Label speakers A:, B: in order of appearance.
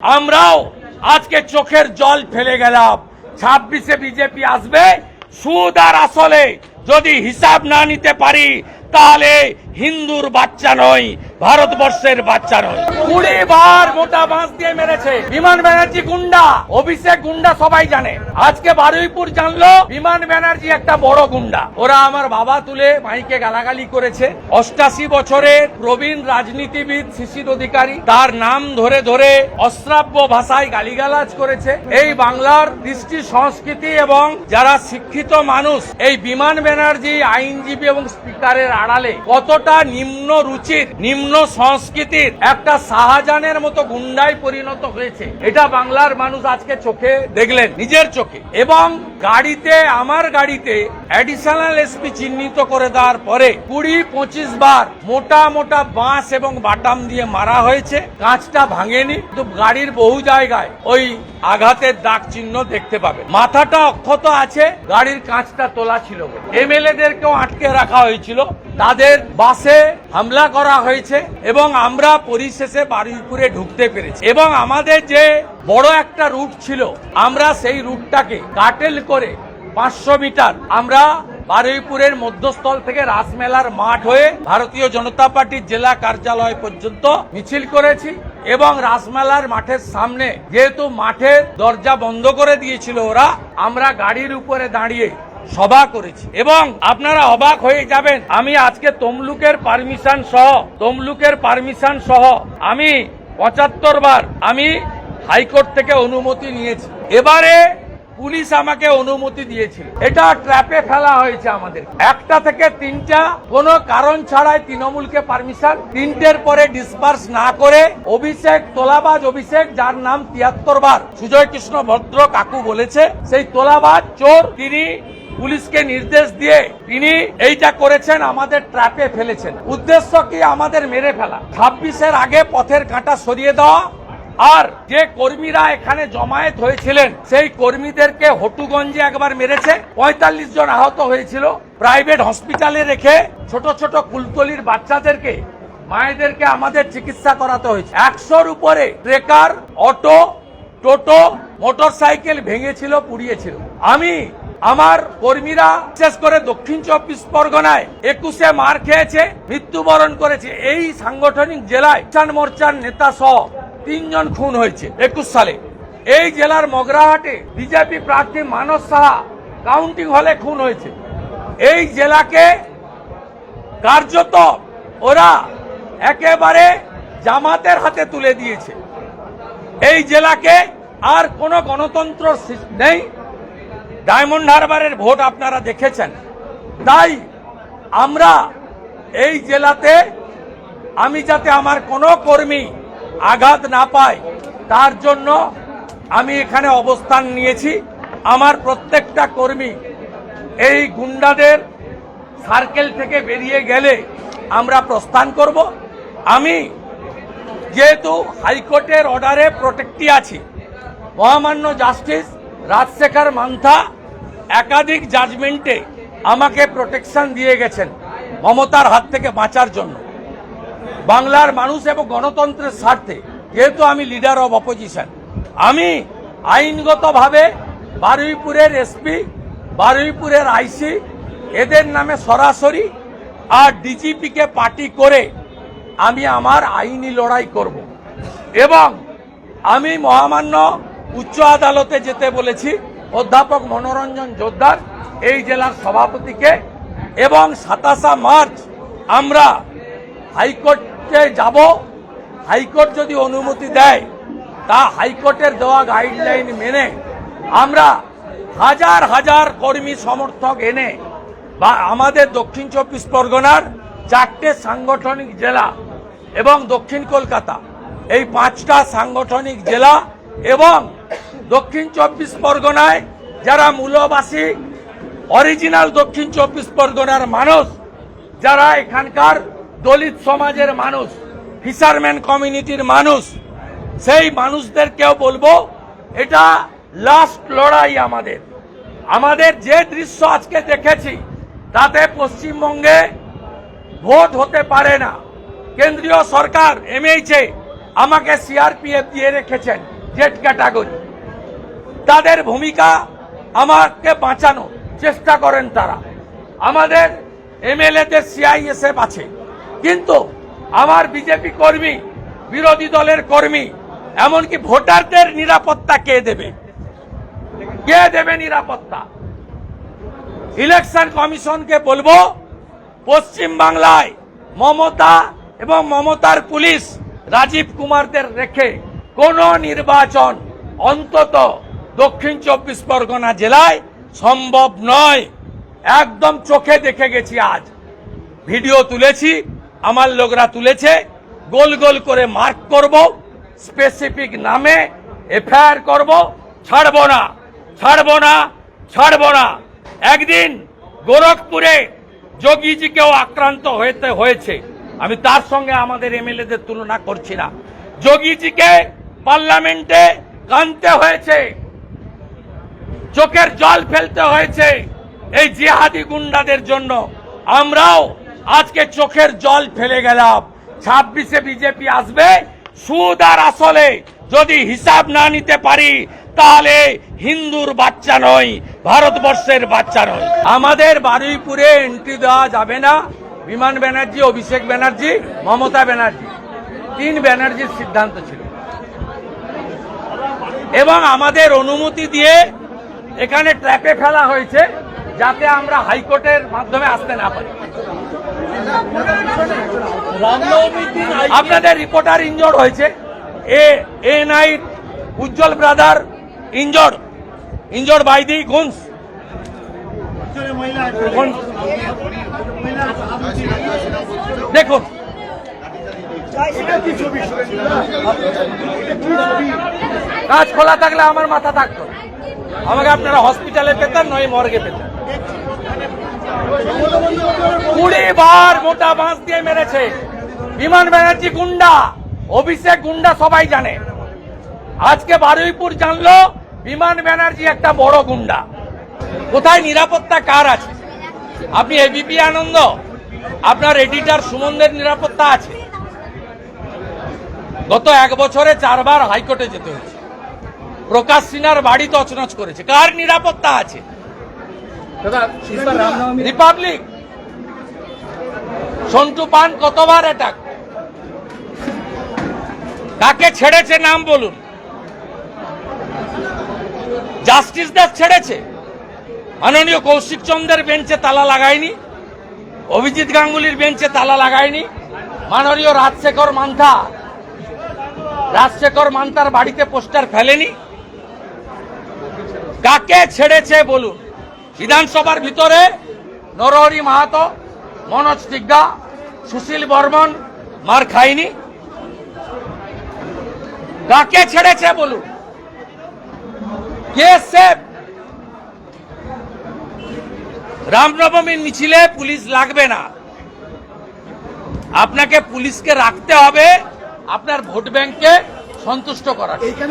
A: আমরাও আজকে চোখের জল ফেলে গেলাম। ছাব্বিশে বিজেপি আসবে, সুদ আর আসলে যদি হিসাব না নিতে পারি, তাহলে হিন্দুর বাচ্চা নয়, ভারতবর্ষের বাচ্চা নয়। কুড়ি বার মোটা বাঁশ দিয়ে মেরেছে বিমান ব্যানার্জি গুন্ডা, অভিষেক গুন্ডা সবাই জানে। আজকে বারুইপুর জানলো বিমান ব্যানার্জি একটা বড় গুন্ডা। ওরা আমার বাবা তুলে মাইকে গালাগালি করেছে। অষ্টাশি বছরের প্রবীণ রাজনীতিবিদ শিশির অধিকারী, তার নাম ধরে ধরে অশ্রাব্য ভাষায় গালিগালাজ করেছে। এই বাংলার দৃষ্টি সংস্কৃতি এবং যারা শিক্ষিত মানুষ, এই বিমান ব্যানার্জি আইনজীবী এবং স্পিকারের আড়ালে কতটা নিম্ন রুচির, নিম্ন সংস্কৃতির একটা শাহজাহানের মতো গুন্ডায় পরিণত হয়েছে। এটা বাংলার মানুষ আজকে চোখে দেখলেন, নিজের চোখে। এবং গাড়িতে, আমার গাড়িতে অ্যাডিশনাল এসপি চিহ্নিত করে দেওয়ার পরে কুড়ি, পঁচিশ বার মোটা মোটা বাঁশ এবং বাটাম দিয়ে মারা হয়েছে। কাঁচটা ভাঙেনি, কিন্তু গাড়ির বহু জায়গায় ওই আঘাতের দাগ চিহ্ন দেখতে পাবে মাথাটা অক্ষত আছে, গাড়ির কাঁচটা তোলা ছিল এমএলএ দেরকেও আটকে রাখা হয়েছিল। তাদের বাসে হামলা করা হয়েছে এবং আমরা পরিশেষে বারুইপুরে ঢুকতে পেরেছি। এবং আমাদের যে বড় একটা রুট ছিল, আমরা সেই রুটটাকে কাটেল করে পাঁচশো মিটার আমরা বারুইপুরের মধ্যস্থল থেকে রাসমেলার মাঠ হয়ে ভারতীয় জনতা পার্টির জেলা কার্যালয় পর্যন্ত মিছিল করেছি এবং রাসমেলার মাঠের সামনে যেহেতু মাঠের দরজা বন্ধ করে দিয়েছিল ওরা, আমরা গাড়ির উপরে দাঁড়িয়ে সভা করেছি। এবং আপনারা অবাক হয়ে যাবেন, আমি আজকে তমলুকের পারমিশন সহ, তমলুকের পারমিশন সহ আমি পঁচাত্তর বার আমি হাইকোর্ট থেকে অনুমতি নিয়েছি। এবারে পুলিশ আমাকে অনুমতি দিয়েছিল। এটা ট্র্যাপে ফেলা হয়েছে আমাদের। একটা থেকে তিনটা, কোনো কারণ ছাড়াই তৃণমূলকে পারমিশন তিনটের পরে ডিসপার্স না করে অভিষেক, তোলাবাজ অভিষেক, যার নাম তিয়াত্তর বার। সুজয় কৃষ্ণ ভদ্র কাকু বলেছে, সেই তোলাবাজ, চোর, তিনি পুলিশকে নির্দেশ দিয়ে তিনি এইটা করেছেন, আমাদের ট্র্যাপে ফেলেছেন। উদ্দেশ্য কি আমাদের মেরে ফেলা? ছাব্বিশের আগে পথের কাঁটা সরিয়ে দেওয়া আর যে কর্মীরা এখানে জমায়েত হয়েছিলেন, সেই কর্মীদেরকে হটুগঞ্জে একবার মেরেছে। পঁয়তাল্লিশ জন আহত হয়েছিল। প্রাইভেট হসপিটালে রেখে ছোট ছোট কুলতলির বাচ্চাদেরকে, মায়েদেরকে আমাদের চিকিৎসা করাতে হয়েছে। একশোর উপরে trekker, auto, toto motor cycle ভেঙেছিল, পুড়িয়েছিল। আমি, আমার কর্মীরা, বিশেষ করে দক্ষিণ চব্বিশ পরগনায় একুশে মার খেয়েছে, মৃত্যুবরণ করেছে। এই সাংগঠনিক জেলায় কিষাণ মোর্চার নেতা সহ তিনজন খুন হয়েছে একুশ সালে। এই জেলার মগরাহাটে বিজেপি প্রার্থী মানস সাহা কাউন্টিং হলে খুন হয়েছে। এই জেলাকে কার্যত ওরা একেবারে জামাতের হাতে তুলে দিয়েছে। এই জেলাকে আর কোনো গণতন্ত্র নেই। ডায়মন্ড হারবারের ভোট আপনারা দেখেছেন। তাই আমরা এই জেলাতে আমি যাতে আমার কোনো কর্মী আঘাত না পায়, তার জন্য আমি এখানে অবস্থান নিয়েছি। আমার প্রত্যেকটা কর্মী এই গুন্ডাদের সার্কেল থেকে বেরিয়ে গেলে আমরা প্রস্থান করব। আমি যেহেতু হাইকোর্টের অর্ডারে প্রোটেক্টি আছি, মহামান্য জাস্টিস রাজশেখর মান্থা একাধিক জাজমেন্টে আমাকে প্রোটেকশন দিয়ে গেছেন, মমতার হাত থেকে বাঁচার জন্য। বাংলার মানুষ এবং গণতন্ত্রের স্বার্থে, যেহেতু আমি লিডার অব অপোজিশন আমি আইনগতভাবে বারুইপুরের এসপি বারুইপুরের আইসি এদের নামে সরাসরি আর ডিজিপিকে পার্টি করে আমি আমার আইনি লড়াই করব। এবং আমি মহামান্য উচ্চ আদালতে যেতে বলেছি, অধ্যাপক মনোরঞ্জন জোদ্দার, এই জেলার সভাপতিকে। এবং সাতাশা মার্চ আমরা হাইকোর্টে যাব। হাইকোর্ট যদি অনুমতি দেয়, তা হাইকোর্টের দেওয়া গাইডলাইন মেনে আমরা হাজার হাজার কর্মী সমর্থক এনে বা আমাদের দক্ষিণ চব্বিশ পরগনার চারটে সাংগঠনিক জেলা এবং দক্ষিণ কলকাতা, এই পাঁচটা সাংগঠনিক জেলা এবং দক্ষিণ চব্বিশ পরগনায় যারা মূলবাসী অরিজিনাল দক্ষিণ চব্বিশ পরগনার মানুষ, যারা এখানকার দলিত সমাজের মানুষ ফিশারম্যান কমিউনিটির মানুষ, সেই মানুষদেরকেও বলব, এটা লাস্ট লড়াই আমাদের। আমাদের যে দৃশ্য আজকে দেখেছি, তাতে পশ্চিমবঙ্গে ভোট হতে পারে না। কেন্দ্রীয় সরকার এমএইচে আমাকে সিআরপিএফ দিয়ে রেখেছেন জেট ক্যাটাগরি। তাদের ভূমিকা আমাকে বাঁচানো চেষ্টা করেন তারা। আমাদের এমএলএদের সিআইএসএফ আছে। কিন্তু আমার বিজেপি কর্মী, বিরোধী দলের কর্মী, এমনকি ভোটারদের নিরাপত্তা কে দেবে? কে দেবে নিরাপত্তা? ইলেকশন কমিশনকে বলব, পশ্চিম বাংলায় মমতা এবং মমতার পুলিশ রাজীব কুমারদের রেখে কোন নির্বাচন অন্তত দক্ষিণ চব্বিশ পরগনা জেলায় সম্ভব নয়। একদম চোখে দেখে গেছি আজ। ভিডিও তুলেছি আমার লোকরা তুলেছে, গোল গোল করে মার্ক করব স্পেসিফিক নামে এফআইআর করব, ছাড়ব না ছাড়ব না ছাড়ব না। একদিন গোরখপুরে যোগীজিকেও আক্রান্ত হয়েতে হয়েছে। আমি তার সঙ্গে আমাদের এমএলএদের তুলনা করছি না। যোগীজিকে পার্লামেন্টে কানতে হয়েছে, চোখের জল ফেলতে হয়েছে। এই জিহাদি গুন্ডাদের জন্য আমরাও আজকে চোখের জল ফেলে গেলাম। ছাব্বিশে বিজেপি আসবে, সুদ আর আসলে যদি হিসাব না নিতে পারি, তাহলে হিন্দুর বাচ্চা নয় ভারতবর্ষের বাচ্চা নয় আমাদের বারুইপুরে এন্ট্রি দেওয়া যাবে না। বিমান ব্যানার্জি, অভিষেক ব্যানার্জি, মমতা ব্যানার্জি। তিন ব্যানার্জির সিদ্ধান্ত ছিল। এবং আমাদের অনুমতি দিয়ে এখানে ট্র্যাপে ফেলা হয়েছে, যাতে আমরা হাইকোর্টের মাধ্যমে আসতে না পারি। আপনাদের রিপোর্টার ইনজোর্ড হয়েছে। ANI Ujjwal brother injured injured by the goons দেখুন। কাজ খোলা থাকলে আমার মাথা থাকতো। আমাকে আপনারা হসপিটালে পেতেন, নয় মর্গে পেতেন। কুড়ি বার মোটা বাঁশ দিয়ে মেরেছে। বিমান ব্যানার্জি গুন্ডা অভিষেক গুন্ডা সবাই জানে। আজকে বারুইপুর জানলো বিমান ব্যানার্জি একটা বড় গুন্ডা। কোথায় নিরাপত্তা কার আছে? আপনি এবিপি আনন্দ? আপনার এডিটার সুমনদের নিরাপত্তা আছে? গত এক বছরে চারবার হাইকোর্টে যেতে হয়েছে। প্রকাশ সিনহার বাড়ি তছনছ করেছে। কার নিরাপত্তা আছে? রিপাবলিক। সন্টু পান কতবার অ্যাটাক কাকে ছেড়েছে নাম বলুন। জাস্টিস দাস ছেড়েছে। মাননীয় কৌশিক চন্দ্রের বেঞ্চে তালা লাগায়নি। অভিজিৎ গাঙ্গুলির বেঞ্চে তালা লাগায়নি। মাননীয় রাজশেখর মান্থা। রাজশেখর মান্তার বাড়িতে পোস্টার ফেলেনি। কাকে ছেড়েছে বলুন। বিধানসভার ভিতরে নরহরি মাহাতো মনোজ টিগ্গা সুশীল বর্মন, মার খায়নি কাকে ছেড়েছে বলুন। কে সেফ? রামনবমীর মিছিলে পুলিশ লাগবে না। আপনাকে পুলিশকে রাখতে হবে, আপনার ভোট ব্যাংককে সন্তুষ্ট করার।